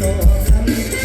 ตัวฉัน